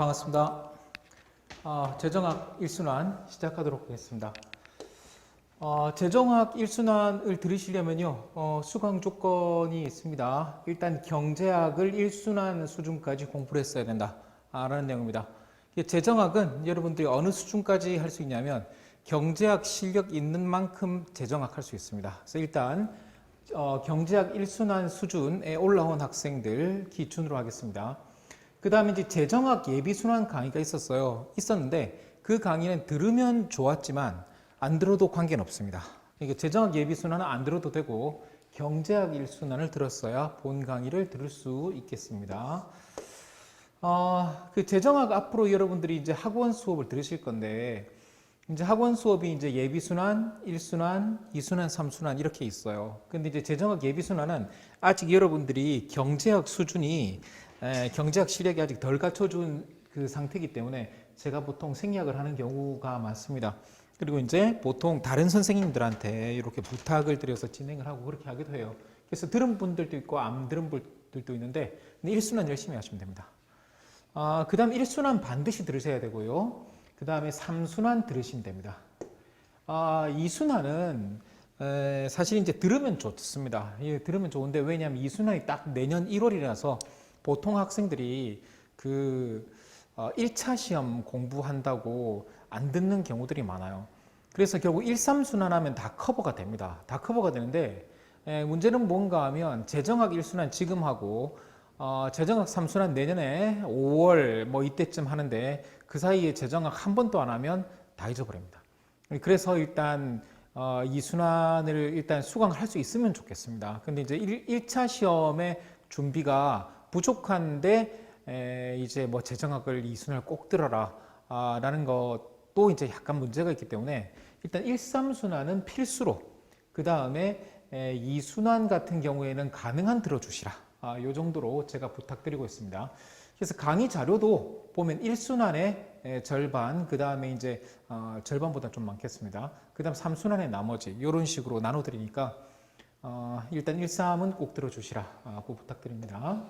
반갑습니다. 아, 재정학 1순환 시작하도록 하겠습니다. 어, 재정학 1순환을 들으시려면요, 어, 수강 조건이 있습니다. 일단 경제학을 1순환 수준까지 공부를 했어야 된다. 아, 라는 내용입니다. 재정학은 여러분들이 어느 수준까지 할 수 있냐면 경제학 실력 있는 만큼 재정학 할 수 있습니다. 그래서 일단 어, 경제학 1순환 수준에 올라온 학생들 기준으로 하겠습니다. 그 다음에 이제 재정학 예비순환 강의가 있었어요. 있었는데 그 강의는 들으면 좋았지만 안 들어도 관계는 없습니다. 그러니까 재정학 예비순환은 안 들어도 되고 경제학 1순환을 들었어야 본 강의를 들을 수 있겠습니다. 어, 그 재정학 앞으로 여러분들이 이제 학원 수업을 들으실 건데 이제 학원 수업이 이제 예비순환, 1순환, 2순환, 3순환 이렇게 있어요. 근데 이제 재정학 예비순환은 아직 여러분들이 경제학 수준이 에, 경제학 실력이 아직 덜 갖춰준 그 상태이기 때문에 제가 보통 생략을 하는 경우가 많습니다. 그리고 이제 보통 다른 선생님들한테 이렇게 부탁을 드려서 진행을 하고 그렇게 하기도 해요. 그래서 들은 분들도 있고 안 들은 분들도 있는데 1순환 열심히 하시면 됩니다. 아, 그 다음 1순환 반드시 들으셔야 되고요. 그 다음에 3순환 들으시면 됩니다. 아, 2순환은 에, 사실 이제 들으면 좋습니다. 예, 들으면 좋은데 왜냐하면 2순환이 딱 내년 1월이라서 보통 학생들이 그 어, 1차 시험 공부한다고 안 듣는 경우들이 많아요. 그래서 결국 1, 3순환 하면 다 커버가 됩니다. 다 커버가 되는데 에, 문제는 뭔가 하면 재정학 1순환 지금 하고 어, 재정학 3순환 내년에 5월 뭐 이때쯤 하는데 그 사이에 재정학 한 번도 안 하면 다 잊어버립니다. 그래서 일단 어, 이 순환을 일단 수강할 수 있으면 좋겠습니다. 근데 이제 1, 차 시험의 준비가 부족한데 에, 이제 뭐 재정학을 이 순환을 꼭 들어라 아, 라는 것도 이제 약간 문제가 있기 때문에 일단 1, 3순환은 필수로 그 다음에 2순환 같은 경우에는 가능한 들어주시라 아, 요 정도로 제가 부탁드리고 있습니다. 그래서 강의 자료도 보면 1순환의 절반, 그 다음에 이제 어, 절반보다 좀 많겠습니다. 그 다음 3순환의 나머지, 이런 식으로 나눠드리니까 어, 일단 1, 3은 꼭 들어주시라고 부탁드립니다.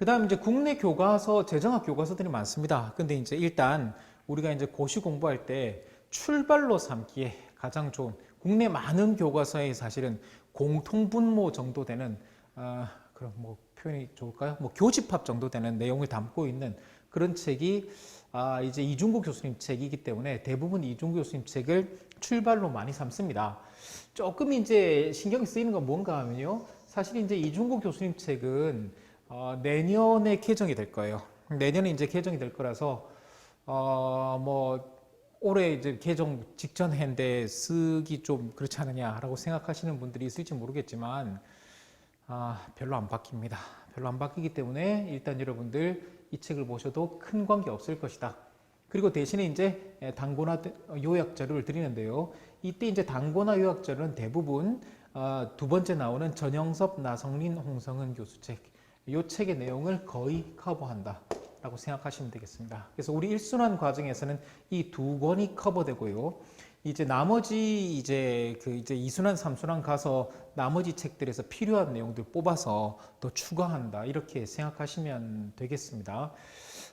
그 다음 이제 국내 교과서, 재정학 교과서들이 많습니다. 근데 이제 일단 우리가 이제 고시 공부할 때 출발로 삼기에 가장 좋은 국내 많은 교과서에 사실은 공통분모 정도 되는 어, 그럼 뭐 표현이 좋을까요? 뭐 교집합 정도 되는 내용을 담고 있는 그런 책이 아, 이제 이중구 교수님 책이기 때문에 대부분 이중구 교수님 책을 출발로 많이 삼습니다. 조금 이제 신경이 쓰이는 건 뭔가 하면요. 사실 이제 이중구 교수님 책은 어, 내년에 개정이 될 거예요. 내년에 이제 개정이 될 거라서 어, 뭐 올해 이제 개정 직전 해인데 쓰기 좀 그렇지 않느냐라고 생각하시는 분들이 있을지 모르겠지만 아, 별로 안 바뀝니다. 별로 안 바뀌기 때문에 일단 여러분들 이 책을 보셔도 큰 관계 없을 것이다. 그리고 대신에 이제 단고나 요약 자료를 드리는데요. 이때 이제 단고나 요약 자료는 대부분 어, 두 번째 나오는 전영섭, 나성린, 홍성은 교수 책. 이 책의 내용을 거의 커버한다. 라고 생각하시면 되겠습니다. 그래서 우리 일순환 과정에서는 이 두 권이 커버되고요. 이제 나머지 이제 그 이제 이순환 삼순환 가서 나머지 책들에서 필요한 내용들 뽑아서 더 추가한다 이렇게 생각하시면 되겠습니다.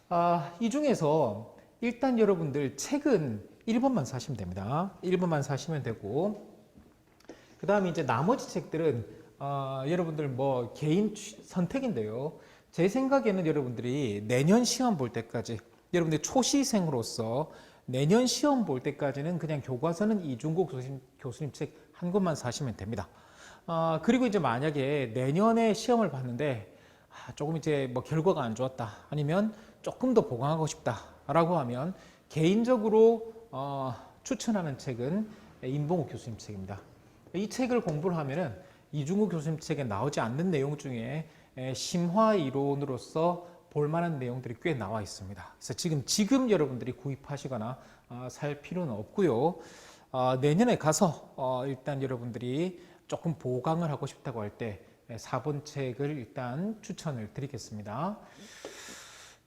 아, 이 중에서 일단 여러분들 책은 1번만 사시면 됩니다. 1번만 사시면 되고 그 다음에 이제 나머지 책들은 어, 여러분들 뭐 개인 선택인데요. 제 생각에는 여러분들이 내년 시험 볼 때까지 여러분들 초시생으로서 내년 시험 볼 때까지는 그냥 교과서는 이중국 교수님, 교수님 책 한 권만 사시면 됩니다. 아, 그리고 이제 만약에 내년에 시험을 봤는데 아, 조금 이제 뭐 결과가 안 좋았다 아니면 조금 더 보강하고 싶다라고 하면 개인적으로 어, 추천하는 책은 임봉욱 교수님 책입니다. 이 책을 공부를 하면은 이중국 교수님 책에 나오지 않는 내용 중에 심화 이론으로서 볼만한 내용들이 꽤 나와 있습니다. 그래서 지금 지금 여러분들이 구입하시거나 어, 살 필요는 없고요. 어, 내년에 가서 어, 일단 여러분들이 조금 보강을 하고 싶다고 할 때 4번 책을 일단 추천을 드리겠습니다.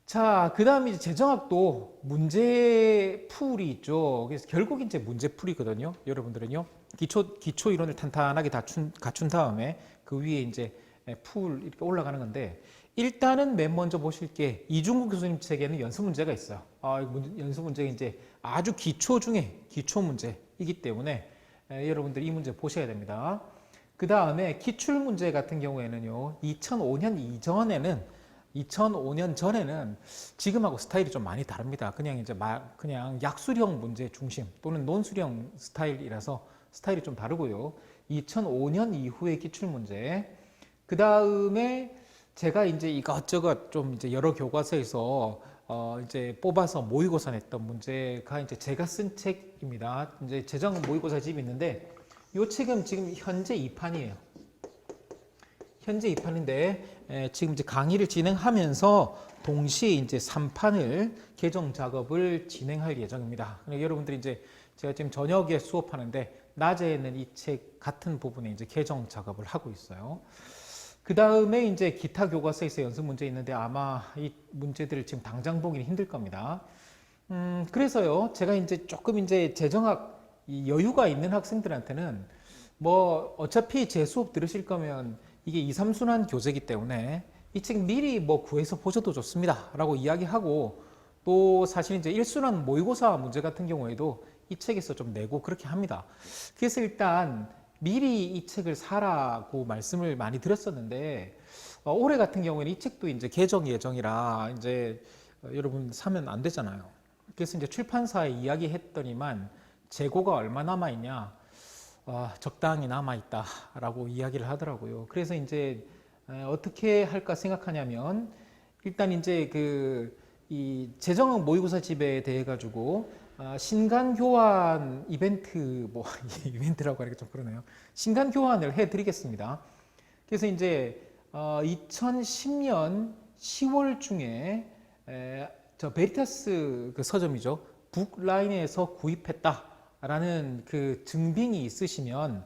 자, 그 다음에 재정학도 문제 풀이 있죠. 그래서 결국 이제 문제 풀이거든요. 여러분들은요. 기초, 기초 이론을 탄탄하게 갖춘, 갖춘 다음에 그 위에 이제 예, 풀 이렇게 올라가는 건데 일단은 맨 먼저 보실 게 이중국 교수님 책에는 연습 문제가 있어요. 아, 연습 문제가 이제 아주 기초 중에 기초 문제이기 때문에 예, 여러분들 이 문제 보셔야 됩니다. 그 다음에 기출 문제 같은 경우에는요, 2005년 이전에는 2005년 전에는 지금하고 스타일이 좀 많이 다릅니다. 그냥 이제 막 그냥 약수령 문제 중심 또는 논수령 스타일이라서 스타일이 좀 다르고요. 2005년 이후의 기출 문제. 그 다음에 제가 이제 이것저것 좀 이제 여러 교과서에서 어 이제 뽑아서 모의고사 냈던 문제가 이제 제가 쓴 책입니다. 이제 재정 모의고사 집이 있는데 이 책은 지금 현재 2판이에요. 현재 2판인데 지금 이제 강의를 진행하면서 동시에 이제 3판을 개정 작업을 진행할 예정입니다. 여러분들이 이제 제가 지금 저녁에 수업하는데 낮에는 이 책 같은 부분에 이제 개정 작업을 하고 있어요. 그 다음에 이제 기타 교과서에서 연습 문제 있는데 아마 이 문제들을 지금 당장 보기는 힘들 겁니다. 음, 그래서요, 제가 이제 조금 이제 재정학 이 여유가 있는 학생들한테는 뭐 어차피 제 수업 들으실 거면 이게 2, 3순환 교재이기 때문에 이 책 미리 뭐 구해서 보셔도 좋습니다. 라고 이야기하고 또 사실 이제 1순환 모의고사 문제 같은 경우에도 이 책에서 좀 내고 그렇게 합니다. 그래서 일단 미리 이 책을 사라고 말씀을 많이 드렸었는데 어, 올해 같은 경우에는 이 책도 이제 개정 예정이라 이제 어, 여러분 사면 안 되잖아요. 그래서 이제 출판사에 이야기했더니만 재고가 얼마 남아 있냐? 어, 적당히 남아 있다라고 이야기를 하더라고요. 그래서 이제 에, 어떻게 할까 생각하냐면 일단 이제 그 이 재정 모의고사 집에 대해 가지고 아, 신간 교환 이벤트 뭐 이벤트라고 하니까 좀 그러네요. 신간 교환을 해드리겠습니다. 그래서 이제 어, 2010년 10월 중에 에, 저 베리타스 그 서점이죠. 북라인에서 구입했다라는 그 증빙이 있으시면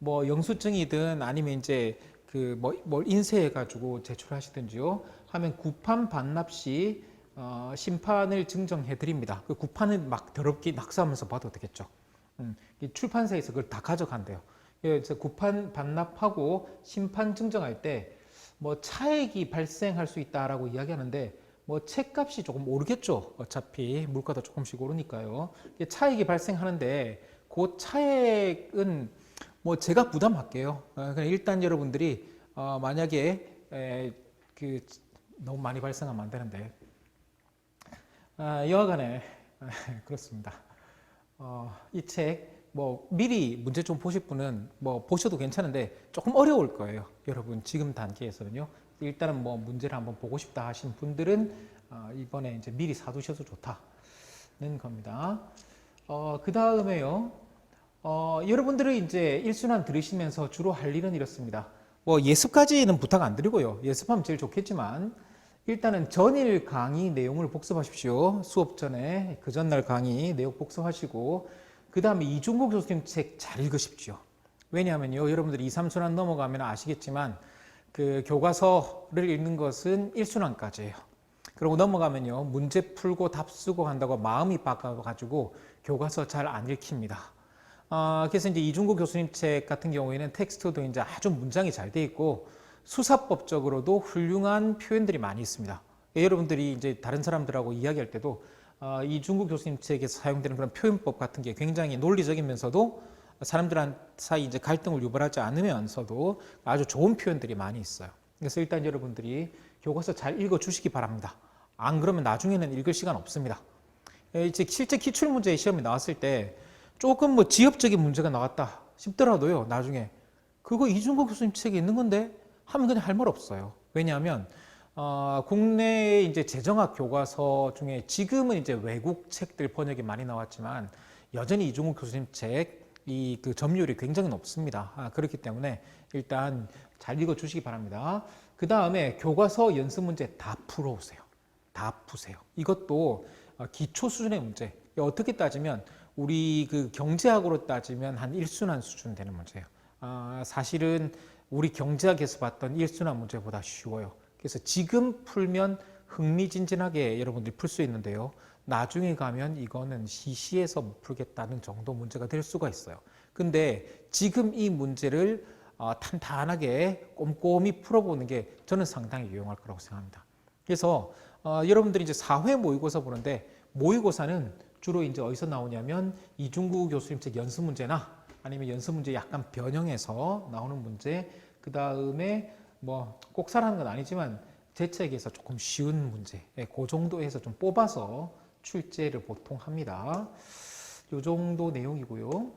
뭐 영수증이든 아니면 이제 그뭘 인쇄해 가지고 제출하시든지요. 하면 구판 반납 시 어, 심판을 증정해 드립니다. 그 구판을 막 더럽게 낙서하면서 봐도 되겠죠. 음, 이 출판사에서 그걸 다 가져간대요. 그래서 구판 반납하고 심판 증정할 때 뭐 차액이 발생할 수 있다라고 이야기하는데 뭐 책값이 조금 오르겠죠. 어차피 물가도 조금씩 오르니까요. 차액이 발생하는데 그 차액은 뭐 제가 부담할게요. 어, 그냥 일단 여러분들이 어, 만약에 에, 그 너무 많이 발생하면 안 되는데 아, 여하간에 그렇습니다. 어, 이책 뭐 미리 문제 좀 보실 분은 뭐 보셔도 괜찮은데 조금 어려울 거예요. 여러분 지금 단계에서는요. 일단은 뭐 문제를 한번 보고 싶다 하신 분들은 어, 이번에 이제 미리 사두셔도 좋다는 겁니다. 어, 그 다음에요. 어, 여러분들은 이제 일순환 들으시면서 주로 할 일은 이렇습니다. 뭐 예습까지는 부탁 안 드리고요. 예습하면 제일 좋겠지만 일단은 전일 강의 내용을 복습하십시오. 수업 전에 그 전날 강의 내용 복습하시고 그 다음에 이중국 교수님 책 잘 읽으십시오. 왜냐하면요, 여러분들이 2, 3순환 넘어가면 아시겠지만 그 교과서를 읽는 것은 1순환까지예요. 그리고 넘어가면요, 문제 풀고 답 쓰고 한다고 마음이 바꿔가지고 교과서 잘 안 읽힙니다. 아, 그래서 이제 이중국 교수님 책 같은 경우에는 텍스트도 이제 아주 문장이 잘 돼 있고 수사법적으로도 훌륭한 표현들이 많이 있습니다. 여러분들이 이제 다른 사람들하고 이야기할 때도 어, 이중국 교수님 책에서 사용되는 그런 표현법 같은 게 굉장히 논리적이면서도 사람들 사이 이제 갈등을 유발하지 않으면서도 아주 좋은 표현들이 많이 있어요. 그래서 일단 여러분들이 교과서 잘 읽어 주시기 바랍니다. 안 그러면 나중에는 읽을 시간 없습니다. 예, 이제 실제 기출 문제 시험이 나왔을 때 조금 뭐 지엽적인 문제가 나왔다 싶더라도요, 나중에 그거 이중국 교수님 책에 있는 건데 하면 그냥 할 말 없어요. 왜냐하면 어, 국내 이제 재정학 교과서 중에 지금은 이제 외국 책들 번역이 많이 나왔지만 여전히 이중국 교수님 책 이 그 점유율이 굉장히 높습니다. 아, 그렇기 때문에 일단 잘 읽어 주시기 바랍니다. 그 다음에 교과서 연습 문제 다 풀어오세요. 다 푸세요. 이것도 어, 기초 수준의 문제. 어떻게 따지면 우리 그 경제학으로 따지면 한 1순환 수준 되는 문제예요. 아, 사실은 우리 경제학에서 봤던 1순환 문제보다 쉬워요. 그래서 지금 풀면 흥미진진하게 여러분들이 풀 수 있는데요. 나중에 가면 이거는 시시해서 못 풀겠다는 정도 문제가 될 수가 있어요. 근데 지금 이 문제를 어, 탄탄하게 꼼꼼히 풀어보는 게 저는 상당히 유용할 거라고 생각합니다. 그래서 어, 여러분들이 이제 4회 모의고사 보는데 모의고사는 주로 이제 어디서 나오냐면 이중구 교수님 책 연습 문제나 아니면 연습 문제 약간 변형해서 나오는 문제 그 다음에 뭐 꼭 사라는 건 아니지만 제 책에서 조금 쉬운 문제 예, 그 정도에서 좀 뽑아서 출제를 보통 합니다. 요 정도 내용이고요.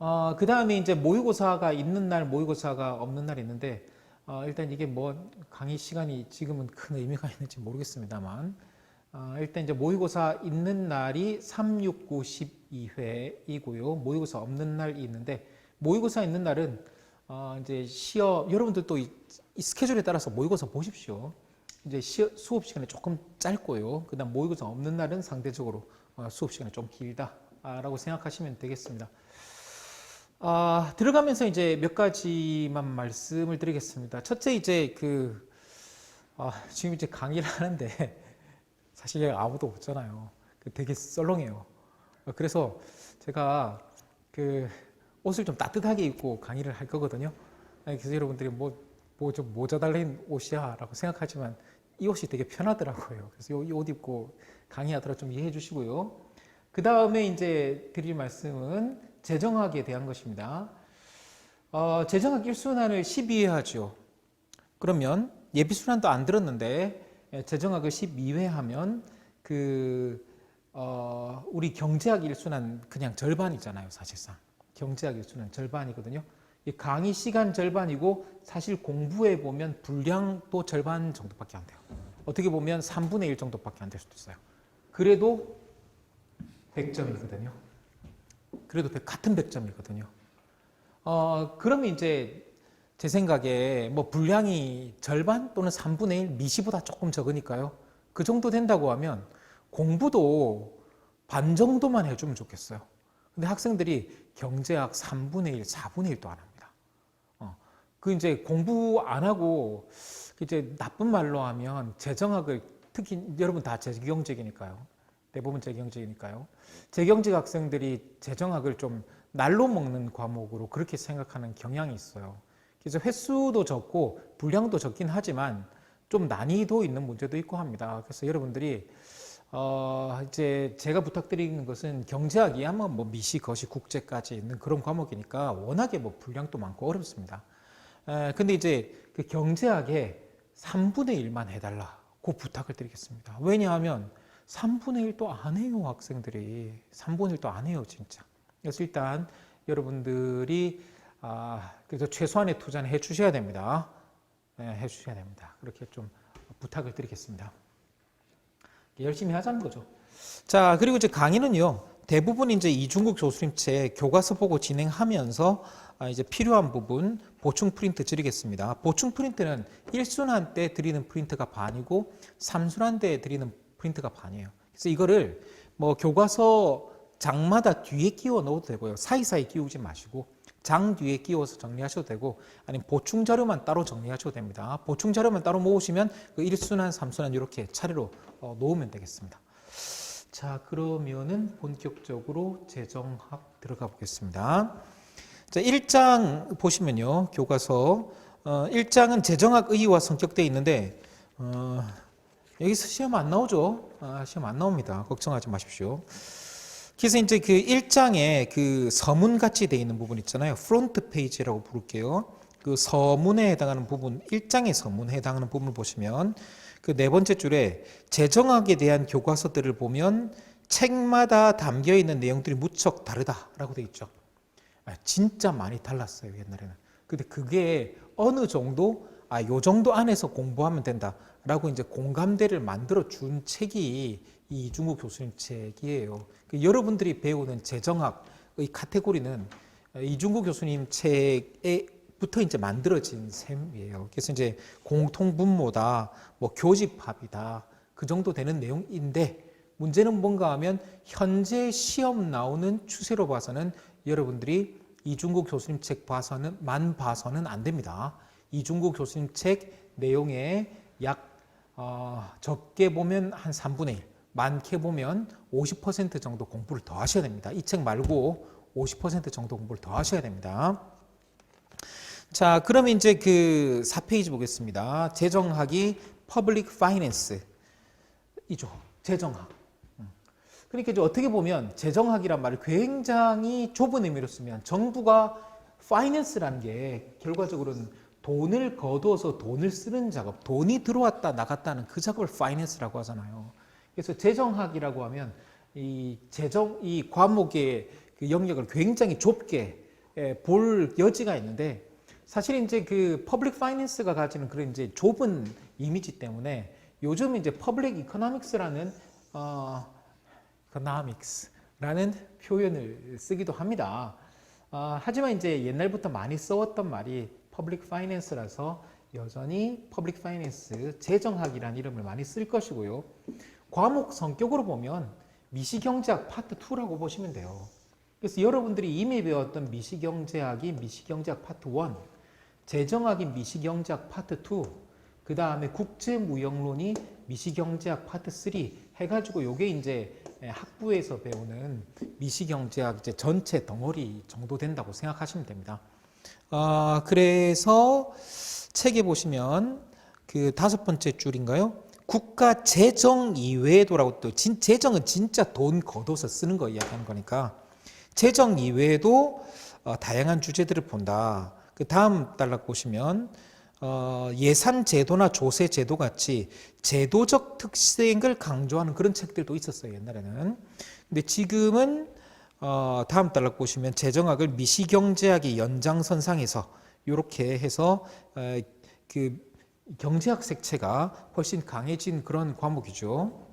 어, 그 다음에 이제 모의고사가 있는 날, 모의고사가 없는 날이 있는데, 어, 일단 이게 뭐 강의 시간이 지금은 큰 의미가 있는지 모르겠습니다만, 어, 일단 이제 모의고사 있는 날이 3, 6, 9, 12회이고요. 모의고사 없는 날이 있는데, 모의고사 있는 날은 어, 이제 시험, 여러분들도 이, 이 스케줄에 따라서 모의고사 보십시오. 이제 시, 수업 시간이 조금 짧고요. 그 다음 모의고사 없는 날은 상대적으로 어, 수업 시간이 좀 길다라고 생각하시면 되겠습니다. 아, 들어가면서 이제 몇 가지만 말씀을 드리겠습니다. 첫째 이제 그 아, 지금 이제 강의를 하는데 사실 아무도 없잖아요. 그 되게 썰렁해요. 어, 그래서 제가 그 옷을 좀 따뜻하게 입고 강의를 할 거거든요. 아니, 그래서 여러분들이 뭐 뭐 좀 모자 달린 옷이야 라고 생각하지만 이 옷이 되게 편하더라고요. 그래서 이 옷 입고 강의하더라 좀 이해해 주시고요. 그 다음에 이제 드릴 말씀은 재정학에 대한 것입니다. 어, 재정학 1순환을 12회 하죠. 그러면 예비순환도 안 들었는데 예, 재정학을 12회 하면 그 어, 우리 경제학 1순환 그냥 절반이잖아요, 사실상. 경제학 1순환 절반이거든요. 이 강의 시간 절반이고 사실 공부해 보면 분량도 절반 정도밖에 안 돼요. 어떻게 보면 3분의 1 정도밖에 안 될 수도 있어요. 그래도 100점이거든요. 그래도 백- 같은 100점이거든요. 어, 그러면 이제 제 생각에 뭐 분량이 절반 또는 3분의 1 미시보다 조금 적으니까요. 그 정도 된다고 하면 공부도 반 정도만 해주면 좋겠어요. 근데 학생들이 경제학 3분의 1, 4분의 1도 안 합니다. 어, 그 이제 공부 안 하고 이제 나쁜 말로 하면 재정학을 특히 여러분 다 재경적이니까요. 대부분 재경적이니까요. 재경적 학생들이 재정학을 좀 날로 먹는 과목으로 그렇게 생각하는 경향이 있어요. 그래서 횟수도 적고 분량도 적긴 하지만 좀 난이도 있는 문제도 있고 합니다. 그래서 여러분들이 어 이제 제가 부탁드리는 것은 경제학이 아마 뭐 미시, 거시, 국제까지 있는 그런 과목이니까 워낙에 뭐 분량도 많고 어렵습니다. 에, 근데 이제 그 경제학에 3분의 1만 해달라고 부탁을 드리겠습니다. 왜냐하면 3분의 1도 안 해요, 학생들이. 3분의 1도 안 해요, 진짜. 그래서 일단 여러분들이 아, 그래서 최소한의 투자는 해 주셔야 됩니다. 네, 해 주셔야 됩니다. 그렇게 좀 부탁을 드리겠습니다. 열심히 하자는 거죠. 자, 그리고 이제 강의는요. 대부분 이제 이중국 교수님 책 교과서 보고 진행하면서 아, 이제 필요한 부분 보충 프린트 드리겠습니다. 보충 프린트는 1순환 때 드리는 프린트가 반이고 3순환 때 드리는 프린트가 반이에요. 그래서 이거를 뭐 교과서 장마다 뒤에 끼워 넣어도 되고요. 사이사이 끼우지 마시고 장 뒤에 끼워서 정리하셔도 되고 아니면 보충 자료만 따로 정리하셔도 됩니다. 보충 자료만 따로 모으시면 그 1순환, 3순환 이렇게 차례로 어, 놓으면 되겠습니다. 자, 그러면은 본격적으로 재정학 들어가 보겠습니다. 자, 1장 보시면요. 교과서 어, 1장은 재정학 의의와 성격되어 있는데 어, 여기서 시험 안 나오죠? 아, 시험 안 나옵니다. 걱정하지 마십시오. 그래서 이제 그 1장에 그 서문 같이 되어 있는 부분 있잖아요. 프론트 페이지라고 부를게요. 그 서문에 해당하는 부분, 1장의 서문에 해당하는 부분을 보시면 그 네 번째 줄에 재정학에 대한 교과서들을 보면 책마다 담겨 있는 내용들이 무척 다르다라고 되어 있죠. 아, 진짜 많이 달랐어요, 옛날에는. 근데 그게 어느 정도, 아, 요 정도 안에서 공부하면 된다라고 이제 공감대를 만들어 준 책이 이 이중국 교수님 책이에요. 그 여러분들이 배우는 재정학의 카테고리는 이중국 교수님 책에 부터 이제 만들어진 셈이에요. 그래서 이제 공통분모다, 뭐 교집합이다, 그 정도 되는 내용인데 문제는 뭔가 하면 현재 시험 나오는 추세로 봐서는 여러분들이 이중국 교수님 책 봐서는 만 봐서는 안 됩니다. 이중국 교수님 책 내용에 약 어, 적게 보면 한 3분의 1, 많게 보면 50% 정도 공부를 더 하셔야 됩니다. 이 책 말고 50% 정도 공부를 더 하셔야 됩니다. 자, 그러면 이제 그 4페이지 보겠습니다. 재정학이 Public Finance 이죠. 재정학. 음. 그러니까 이제 어떻게 보면 재정학이란 말을 굉장히 좁은 의미로 쓰면 정부가 파이낸스라는 게 결과적으로는 돈을 거두어서 돈을 쓰는 작업, 돈이 들어왔다 나갔다는 그 작업을 파이낸스라고 하잖아요. 그래서 재정학이라고 하면 이 재정 이 과목의 그 영역을 굉장히 좁게 예, 볼 여지가 있는데 사실 이제 그 퍼블릭 파이낸스가 가지는 그런 이제 좁은 이미지 때문에 요즘 이제 퍼블릭 이코노믹스라는 어 economics라는 표현을 쓰기도 합니다. 아, 하지만 이제 옛날부터 많이 써왔던 말이 퍼블릭 파이낸스라서 여전히 퍼블릭 파이낸스 재정학이라는 이름을 많이 쓸 것이고요. 과목 성격으로 보면 미시경제학 파트 2라고 보시면 돼요. 그래서 여러분들이 이미 배웠던 미시경제학이 미시경제학 파트 1, 재정학이 미시경제학 파트 2, 그 다음에 국제무역론이 미시경제학 파트 3 해가지고 요게 이제 학부에서 배우는 미시경제학 이제 전체 덩어리 정도 된다고 생각하시면 됩니다. 아, 그래서 책에 보시면 그 다섯 번째 줄인가요? 국가 재정 이외에도라고 또 진, 재정은 진짜 돈 걷어서 쓰는 거 이야기하는 거니까 재정 이외에도 어, 다양한 주제들을 본다. 그 다음 단락 보시면 어, 예산 제도나 조세 제도 같이 제도적 특색을 강조하는 그런 책들도 있었어요 옛날에는. 근데 지금은 어, 다음 단락 보시면 재정학을 미시경제학의 연장선상에서 이렇게 해서 어, 그 경제학 색채가 훨씬 강해진 그런 과목이죠.